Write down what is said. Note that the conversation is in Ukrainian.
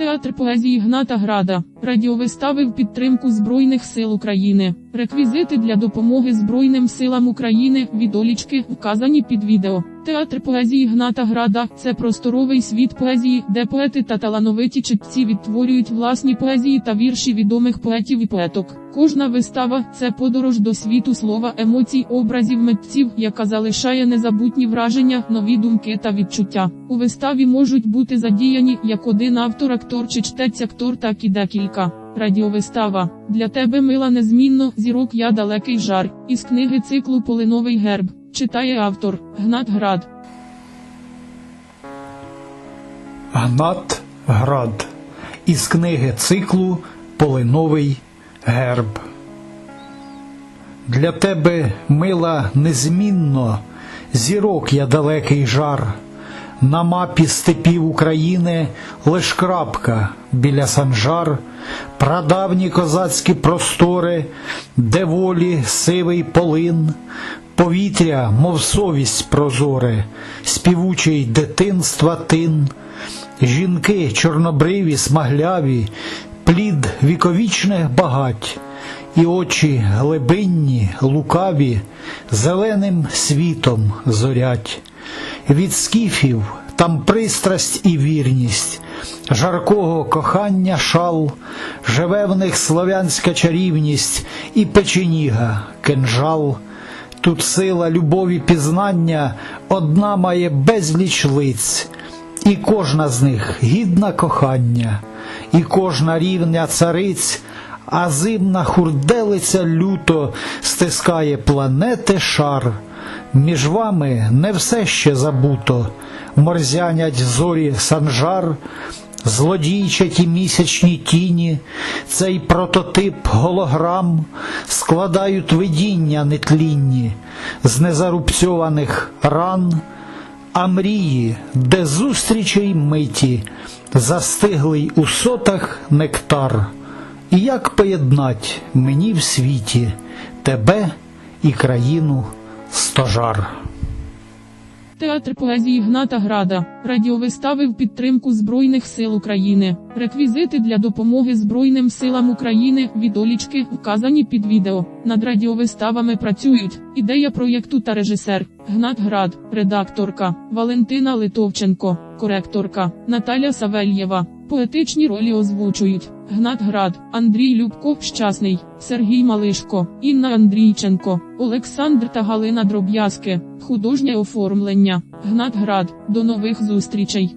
Театр поезії Гната Града, радіовистави в підтримку Збройних сил України, реквізити для допомоги Збройним силам України, відолічки, вказані під відео. Театр поезії Гната Града це просторовий світ поезії, де поети та талановиті читці відтворюють власні поезії та вірші відомих поетів і поеток. Кожна вистава це подорож до світу слова, емоцій, образів митців, яка залишає незабутні враження, нові думки та відчуття. У виставі можуть бути задіяні як один автор, актор чи чтець актор, так і декілька. Радіовистава для тебе мила незмінно, зірок я далекий жар. Із книги циклу Полиновий герб читає автор Гнат Град. Гнат Град із книги циклу Полиновий герб. Для тебе, мила, незмінно, зірок я далекий жар. На мапі степів України лиш крапка біля санжар, прадавні козацькі простори, де волі сивий полин, повітря, мов совість прозоре, співучий дитинства тин. Жінки чорнобриві, смагляві, плід віковічних багать, і очі глибинні, лукаві, зеленим світом зорять. Від скіфів там пристрасть і вірність, жаркого кохання шал, живе в них слов'янська чарівність і печеніга, кинжал. Тут сила любові пізнання одна має безліч лиць. І кожна з них гідна кохання, і кожна рівня цариць, а зимна хурделиця люто стискає планети шар. Між вами не все ще забуто, морзянять зорі санжар, злодійчаті місячні тіні, цей прототип голограм складають видіння нетлінні з незарубцьованих ран. А мрії, де зустрічей миті, застиглий у сотах нектар, і як поєднать мені в світі тебе і країну стожар. Театр поезії Гната Града, радіовистави в підтримку Збройних сил України, реквізити для допомоги Збройним силам України, відолічки, вказані під відео. Над радіовиставами працюють ідея проєкту та режисер Гнат Град, редакторка Валентина Литовченко, коректорка Наталя Савельєва. Поетичні ролі озвучують Гнат Град, Андрій Любко, Щасний, Сергій Малишко, Інна Андрійченко, Олександр та Галина Дроб'язки, художнє оформлення. Гнат Град. До нових зустрічей.